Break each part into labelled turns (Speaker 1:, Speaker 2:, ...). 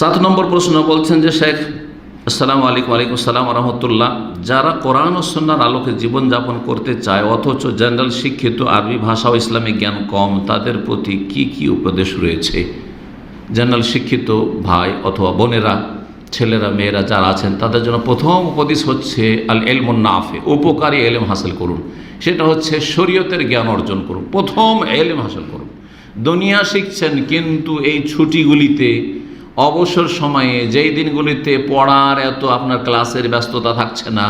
Speaker 1: সাত নম্বর প্রশ্ন বলছেন যে, শেখ, আসসালামু আলাইকুম আলাইকুম সালাম রহমতুল্লাহ। যারা কোরআন ও সন্ন্যার আলোকে জীবনযাপন করতে চায়, অথচ জেনারেল শিক্ষিত আরবি ভাষা ও ইসলামিক জ্ঞান কম, তাদের প্রতি কি কি উপদেশ রয়েছে? জেনারেল শিক্ষিত ভাই অথবা বোনেরা, ছেলেরা, মেয়েরা যারা আছেন, তাদের জন্য প্রথম উপদেশ হচ্ছে, আল এলমুন নাফে উপকারী এলেম হাসিল করুন। সেটা হচ্ছে শরীয়তের জ্ঞান অর্জন করুন। প্রথম এলেম হাসিল করুন। দুনিয়া শিখছেন, কিন্তু এই ছুটিগুলিতে অবসর সময়ে যেই দিনগুলিতে পড়ার এত আপনার ক্লাসের ব্যস্ততা থাকছে না,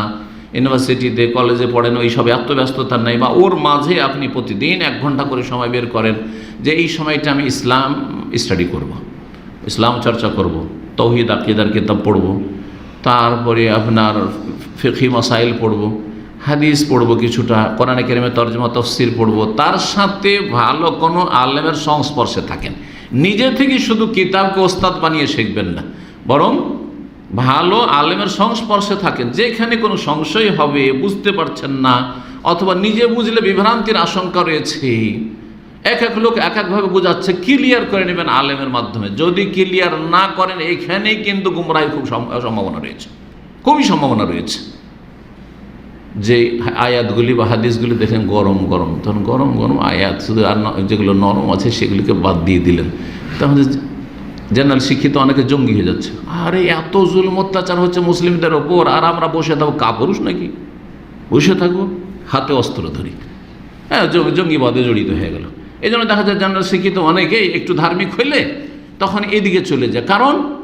Speaker 1: ইউনিভার্সিটিতে, কলেজে পড়েন ওই সব এত ব্যস্ততা নেই, বা ওর মাঝে আপনি প্রতিদিন এক ঘণ্টা করে সময় বের করেন, যে এই সময়টা আমি ইসলাম স্টাডি করব। ইসলাম চর্চা করব। তৌহিদ, আকিদার কিতাব পড়ব, তারপরে আপনার ফিকি মাসাইল পড়ব, হাদিস পড়ব কিছুটা, কোরআনে কেরিমে তর্জমা, তফসির পড়ব, তার সাথে ভালো কোনো আলেমের সংস্পর্শে থাকেন নিজে থেকে শুধু কিতাবকে ওস্তাদ বানিয়ে শিখবেন না। বরং ভালো আলেমের সংস্পর্শে থাকেন। যেখানে কোনো সংশয় হবে, বুঝতে পারছেন না, অথবা নিজে বুঝলে বিভ্রান্তির আশঙ্কা রয়েছে, এক এক লোক এক একভাবে বোঝাচ্ছে ক্লিয়ার করে নেবেন আলেমের মাধ্যমে। যদি ক্লিয়ার না করেন, এখানেই কিন্তু গুমরাহি খুব সম- সম্ভাবনা রয়েছে। খুবই সম্ভাবনা রয়েছে। যে আয়াতগুলি বা হাদিসগুলি দেখেন গরম গরম। তখন গরম গরম আয়াত, শুধু আর যেগুলো নরম আছে সেগুলিকে বাদ দিয়ে দিলেন। তাহলে জেনারেল শিক্ষিত অনেকে জঙ্গি হয়ে যাচ্ছে। আরে এত জুলম অত্যাচার হচ্ছে মুসলিমদের ওপর, আর আমরা বসে থাকব কাপুরুষ নাকি? বসে থাকব, হাতে অস্ত্র ধরি। হ্যাঁ জঙ্গিবাদে জড়িত হয়ে গেল। এই জন্য দেখা যায় জেনারেল শিক্ষিত অনেকেই একটু ধার্মিক হইলে তখন এদিকে চলে যায়। কারণ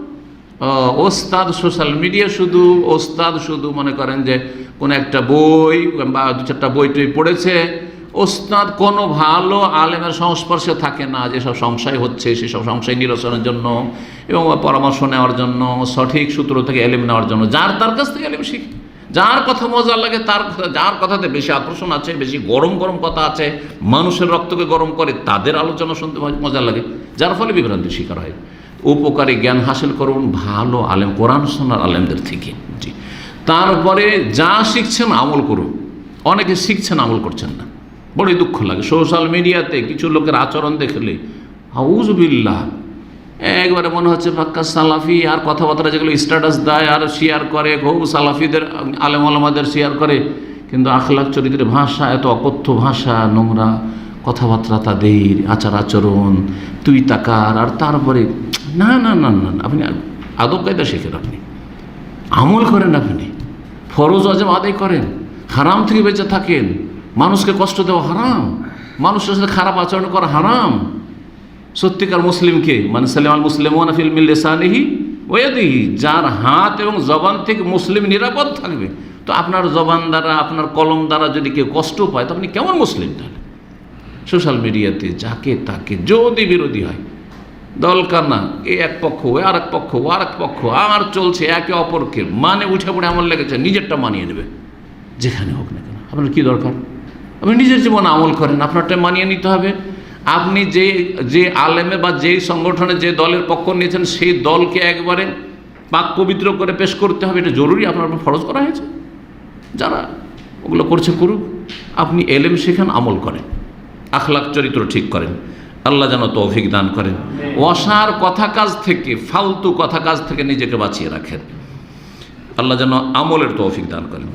Speaker 1: ওস্তাদ সোশ্যাল মিডিয়া শুধু, ওস্তাদ শুধু মনে করেন যে কোনো একটা বই বা দু চারটা বই টই পড়েছে, ওস্তাদ কোনো ভালো আলেমের সংস্পর্শে থাকে না যেসব সংশয় হচ্ছে সেসব সংশয় নিরসনের জন্য এবং পরামর্শ নেওয়ার জন্য, সঠিক সূত্র থেকে এলেম নেওয়ার জন্য। যার তার কাছ থেকে এলেম শিখে। যার কথা মজা লাগে, তার যার কথাতে বেশি আকর্ষণ আছে, বেশি গরম গরম কথা আছে, মানুষের রক্তকে গরম করে, তাদের আলোচনা শুনতে মজা লাগে। যার ফলে বিভ্রান্তির শিকার হয়। উপকারী জ্ঞান হাসিল করুন, ভালো আলেম, কোরআন শোনার আলেমদের থেকে। জি। তারপরে যা শিখছেন আমল করুন। অনেকে শিখছেন, আমল করছেন না। বড়ই দুঃখ লাগে। সোশ্যাল মিডিয়াতে কিছু লোকের আচরণ দেখলে হাউজবিল্লাহ একবারে মনে হচ্ছে, পাক্কা সালাফি। আর কথাবার্তা যেগুলো স্ট্যাটাস দেয় আর শেয়ার করে খুব সালাফিদের, আলেম আলমাদের শেয়ার করে, কিন্তু আখলাক চরিত্রের ভাষা, এত অকথ্য ভাষা, নোংরা কথাবার্তা, তাদের আচার আচরণ তুই তাকার আর তারপরে না না না না আপনি আদব কায়দা শেখেন আপনি। আমল করেন আপনি। ফরজ অজম আদায় করেন। হারাম থেকে বেঁচে থাকেন। মানুষকে কষ্ট দেওয়া হারাম। মানুষের সাথে খারাপ আচরণ করা হারাম। সত্যিকার মুসলিমকে মানে সালেমান মুসলিম ওয়ানাফিল মিল্লেসানিহি ওয়াদিহি যার হাত এবং জবান থেকে মুসলিম নিরাপদ থাকবে। তো আপনার জবান দ্বারা, আপনার কলম দ্বারা যদি কেউ কষ্ট পায়, তো আপনি কেমন মুসলিম তাহলে? সোশ্যাল মিডিয়াতে যাকে তাকে যদি বিরোধী হয় দলকার না এ এক পক্ষ ও আর এক পক্ষ ও আর এক পক্ষ আর চলছে একে অপরকে। মানে উঠে পড়ে আমার লেগেছে, নিজেরটা মানিয়ে নেবে, যেখানে হোক না কেন। আপনার কী দরকার? আপনি নিজের জীবনে আমল করেন, আপনারটা মানিয়ে নিতে হবে। আপনি যে যে আলেমে বা যেই সংগঠনে যে দলের পক্ষ নিয়েছেন, সেই দলকে একবারে পাক পবিত্র করে পেশ করতে হবে, এটা জরুরি, আপনার উপর ফরজ করা হয়েছে। যারা ওগুলো করছে করুক, আপনি এলেম শেখান, আমল করেন। আখলাখ চরিত্র ঠিক করেন। আল্লাহ যেন তৌফিক দান করেন। অসার কথা কাজ থেকে, ফালতু কথা কাজ থেকে নিজেকে বাঁচিয়ে রাখেন। আল্লাহ যেন আমলের তৌফিক দান করেন।